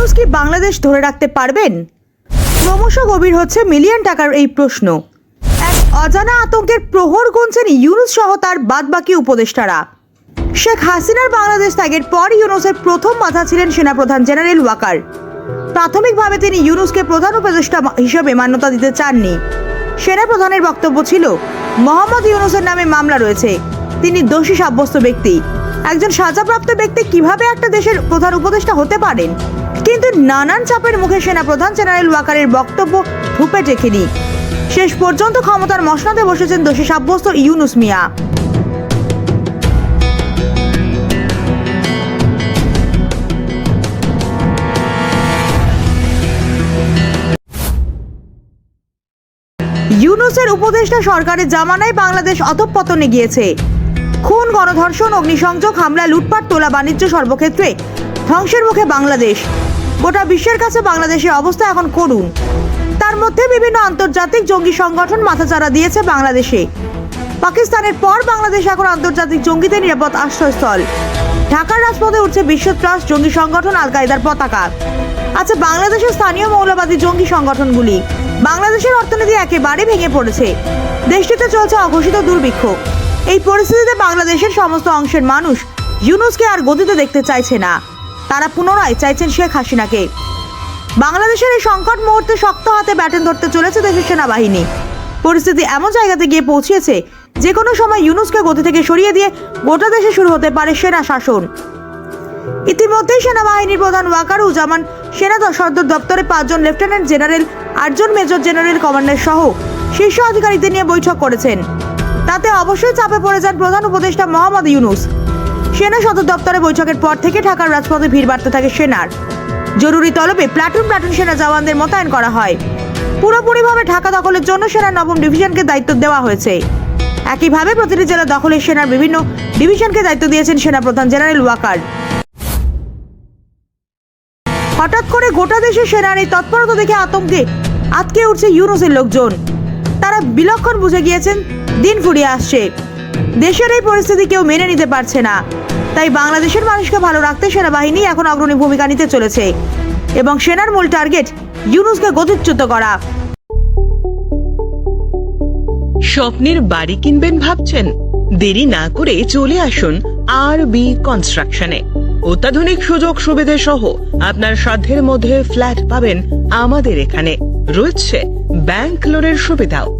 কি বাংলাদেশ ধরে রাখতে পারবেন? ক্রমশ গভীর হচ্ছে মিলিয়ন টাকার এই প্রশ্ন। এক অজানা আতঙ্কের প্রহর গুনছেন ইউনুস সহ তার বাদবাকি উপদেষ্টারা। শেখ হাসিনার বাংলাদেশ ত্যাগের পর ইউনুসের প্রথম মাথা ছিলেন সেনাপ্রধান জেনারেল ওয়াকার। প্রাথমিকভাবে তিনি ইউনুসকে প্রধান উপদেষ্টা হিসেবে মান্যতা দিতে চাননি। সেনাপ্রধানের বক্তব্য ছিল, মোহাম্মদ ইউনুসের নামে মামলা রয়েছে। তিনি দোষী সাব্যস্ত ব্যক্তি। একজন সাজাপ্রাপ্ত ব্যক্তি কীভাবে একটা দেশের প্রধান উপদেষ্টা হতে পারেন? কিন্তু নানান চাপের মুখে সেনাপ্রধান জেনারেল ওয়াকারের বক্তব্য ধূপে টেকেনি শেষ পর্যন্ত ক্ষমতার মসনদে বসেছেন দোষী সাব্যস্ত ইউনুস মিয়া। ইউনুসের উপদেষ্টা সরকারের জামানায় বাংলাদেশ অধঃপতনে গিয়েছে। খুন, গণধর্ষণ, অগ্নিসংযোগ, হামলা, লুটপাট, তোলা বাণিজ্য সর্বক্ষেত্রে ধ্বংসের মুখে বাংলাদেশ। গোটা বিশ্বের কাছে বাংলাদেশের অবস্থা এখন করুন তার মধ্যে বিভিন্ন আন্তর্জাতিক জঙ্গি সংগঠন মাথাচাড়া দিয়েছে বাংলাদেশে। পাকিস্তানের পর বাংলাদেশ এখন আন্তর্জাতিক জঙ্গিদের নিরাপদ আশ্রয়স্থল। ঢাকার রাজপথে উঠছে বিশ্বত্রাস জঙ্গি সংগঠন আল কায়দার পতাকা। আচ্ছা বাংলাদেশের স্থানীয় মৌলবাদী জঙ্গি সংগঠনগুলি। বাংলাদেশের অর্থনীতি একেবারে ভেঙে পড়েছে। দেশটিতে চলছে অঘোষিত দুর্ভিক্ষ। এই পরিস্থিতিতে বাংলাদেশের সমস্ত অংশের মানুষ ইউনুসকে আর গতিতে দেখতে চাইছে না। তারা পুনরায় চাইছেন শেখ হাসিনাকে। বাংলাদেশের এই সংকট মুহূর্তে শক্ত হাতে ব্যাটন ধরতে চলেছে দেশের সেনাবাহিনী। পরিস্থিতি এমন জায়গাতে গিয়ে পৌঁছিয়েছে যে কোনো সময় ইউনুসকে গতি থেকে সরিয়ে দিয়ে গোটা দেশে শুরু হতে পারে সেনা শাসন। ইতিমধ্যেই সেনাবাহিনীর প্রধান ওয়াকারুজ্জামান সেনা দ- সদর দপ্তরে পাঁচজন লেফটেন্যান্ট জেনারেল, আটজন মেজর জেনারেল, কমান্ডার সহ শীর্ষ আধিকারিকদের নিয়ে বৈঠক করেছেন। তাতে অবশ্যই চাপে পড়ে যান প্রধান উপদেষ্টা মোহাম্মদ ইউনুস। সেনা সদর দপ্তরে বৈঠকের পর থেকে ঢাকার রাজপথে ভিড় বাড়তে থাকে সেনার। জরুরি তলবে প্লাটুন প্লাটুন সেনা জওয়ানদের মোতায়েন করা হয়। পুরোপুরিভাবে ঢাকা দখলের জন্য সেনার নবম ডিভিশনকে দায়িত্ব দেওয়া হয়েছে। একইভাবে প্রতিটি জেলা দখলের সেনার বিভিন্ন ডিভিশনকে দায়িত্ব দিয়েছেন সেনাপ্রধান জেনারেল ওয়াকার। হঠাৎ করে গোটা দেশের সেনার এই তৎপরতা দেখে আতঙ্কে আটকে উঠছে ইউনুসের লোকজন। তারা বিলক্ষণ বুঝে গিয়েছেন, দিন ফুরিয়ে আসছে। দেশের এই পরিস্থিতি কেউ মেনে নিতে পারছে না। তাই বাংলাদেশের মানুষকে ভালো রাখতে সেনাবাহিনী এখন অগ্রণী ভূমিকা নিতে চলেছে এবং সেনার মূল টার্গেট ইউনুসকে গতিচ্যুত করা। স্বপ্নের বাড়ি কিনবেন ভাবছেন? দেরি না করে চলে আসুন আর বি কনস্ট্রাকশনে অত্যাধুনিক সুযোগ সুবিধে সহ আপনার সাধ্যের মধ্যে ফ্ল্যাট পাবেন আমাদের এখানে। রয়েছে ব্যাংক লোনের সুবিধাও।